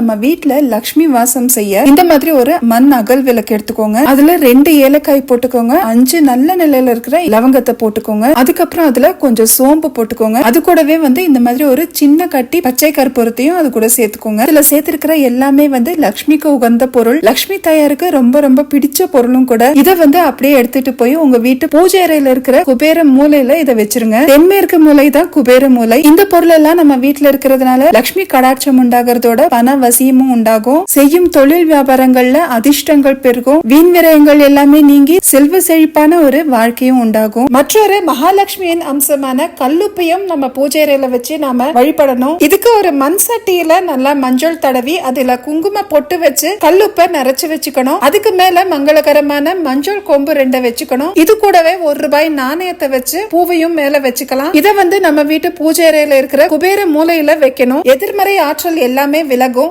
நம்ம வீட்டுல லக்ஷ்மி வாசம் செய்ய இந்த மாதிரி ஒரு மண் அகல் விளக்கு எடுத்துக்கோங்க. அதுல ரெண்டு ஏலக்காய் போட்டுக்கோங்க. அஞ்சு நல்ல நிலையில இருக்கிற லவங்கத்தை போட்டுக்கோங்க. அதுக்கப்புறம் அதுல கொஞ்சம் சோம்பு போட்டுக்கோங்க. அது கூடவே வந்து இந்த மாதிரி ஒரு சின்ன கட்டி பச்சை கற்பூரத்தையும் அது கூட சேர்த்துக்கோங்க. இதுல சேர்த்திருக்கிற எல்லாமே வந்து லக்ஷ்மிக்கு உகந்த பொருள். லக்ஷ்மி தாயாருக்கு ரொம்ப ரொம்ப பிடிச்ச பொருளும் கூட. இதை வந்து அப்படியே எடுத்துட்டு போய் உங்க வீட்டு பூஜை அறையில இருக்கிற குபேர மூலையில இதை வச்சிருங்க. தென்மேற்கு மூலை தான் குபேர மூலை. இந்த பொருள் எல்லாம் நம்ம வீட்டுல இருக்கிறதுனால லக்ஷ்மி கடாட்சம் உண்டாகிறதோட பண அவசியமும் உண்டாகும். செய்யும் தொழில் வியாபாரங்கள்ல அதிர்ஷ்டங்கள் பெருகும். வீண் விரயங்கள் எல்லாமே நீங்கி செல்வ செழிப்பான ஒரு வாழ்க்கையும் உண்டாகும். மற்றொரு மகாலட்சுமியின் அம்சமான கல்லுப்பையும் நம்ம பூஜை அறையில வச்சு நாம வழிபடணும். இதுக்கு ஒரு மண் சட்டியில நல்லா மஞ்சள் தடவி அதுல குங்கும பொட்டு வச்சு கல்லுப்பை நிறைச்சு வச்சுக்கணும். அதுக்கு மேல மங்களகரமான மஞ்சள் கொம்பு ரெண்டை வச்சுக்கணும். இது கூடவே ஒரு ரூபாய் நாணயத்தை வச்சு பூவையும் மேல வச்சுக்கலாம். இதை வந்து நம்ம வீட்டு பூஜை அறையில இருக்கிற குபேர மூலையில வைக்கணும். எதிர்மறை ஆற்றல் எல்லாமே விலகும்.